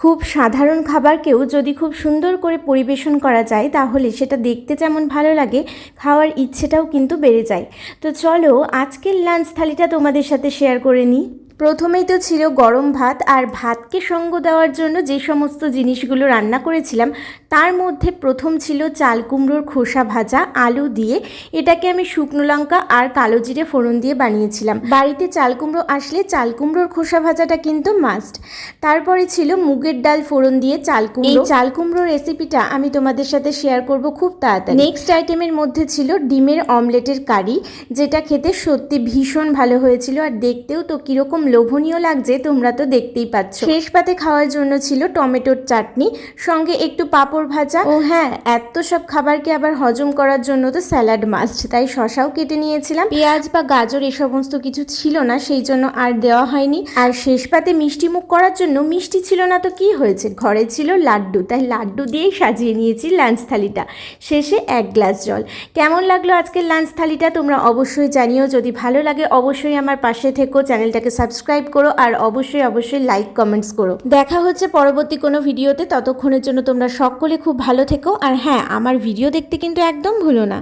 খুব সাধারণ খাবারকেও যদি খুব সুন্দর করে পরিবেশন করা যায় তাহলে সেটা দেখতে যেমন ভালো লাগে, খাওয়ার ইচ্ছেটাও কিন্তু বেড়ে যায়। তো চলো, আজকের লাঞ্চ থালিটা তোমাদের সাথে শেয়ার করে নিই। প্রথমেই তো ছিল গরম ভাত আর ভাতকে সঙ্গ দেওয়ার জন্য যে সমস্ত জিনিসগুলো রান্না করেছিলাম তার মধ্যে প্রথম ছিল চাল কুমড়োর খোসা ভাজা আলু দিয়ে এটাকে আমি শুকনো লঙ্কা আর কালো জিরে ফোড়ন দিয়ে বানিয়েছিলাম। বাড়িতে চাল কুমড়ো আসলে চাল কুমড়োর খোসা ভাজাটা কিন্তু মাস্ট তারপরে ছিল মুগের ডাল ফোড়ন দিয়ে চাল কুমড়ো। এই চাল কুমড়ো রেসিপিটা আমি তোমাদের সাথে শেয়ার করব খুব তাড়াতাড়ি। নেক্সট আইটেমের মধ্যে ছিল ডিমের অমলেটের কারি যেটা খেতে সত্যি ভীষণ ভালো হয়েছিল আর দেখতেও তো কীরকম লোভনীয় লাগছে তোমরা তো দেখতেই পাচ্ছ। শেষ পাতে খাওয়ার জন্য ছিল টমেটোর চাটনি সঙ্গে একটু পাঁপড় ভাজা। ও হ্যাঁ। এত সব খাবারকে আবার হজম করার জন্য তো স্যালাড মাস্ট তাই শশাও কেটে নিয়েছিলাম। পেঁয়াজ বা গাজর এ সমস্ত কিছু ছিল না সেই জন্য আর দেওয়া হয়নি। আর শেষ পাতে মিষ্টি মুখ করার জন্য মিষ্টি ছিল না তো কি হয়েছে? ঘরে ছিল লাড্ডু তাই লাড্ডু দিয়েই সাজিয়ে নিয়েছি লাঞ্চ থালিটা। শেষে এক গ্লাস জল। কেমন লাগল আজকের লাঞ্চ থালিটা তোমরা অবশ্যই জানিও। যদি ভালো লাগে অবশ্যই আমার পাশে থেকো চ্যানেলটাকে সাবস্ক্রাইব করো আর অবশ্যই অবশ্যই লাইক কমেন্টস করো। দেখা হচ্ছে পরবর্তী কোনো ভিডিওতে। ততক্ষণের জন্য তোমরা সকলে খুব ভালো থেকো। আর হ্যাঁ আমার ভিডিও দেখতে কিন্তু একদম ভুলো না।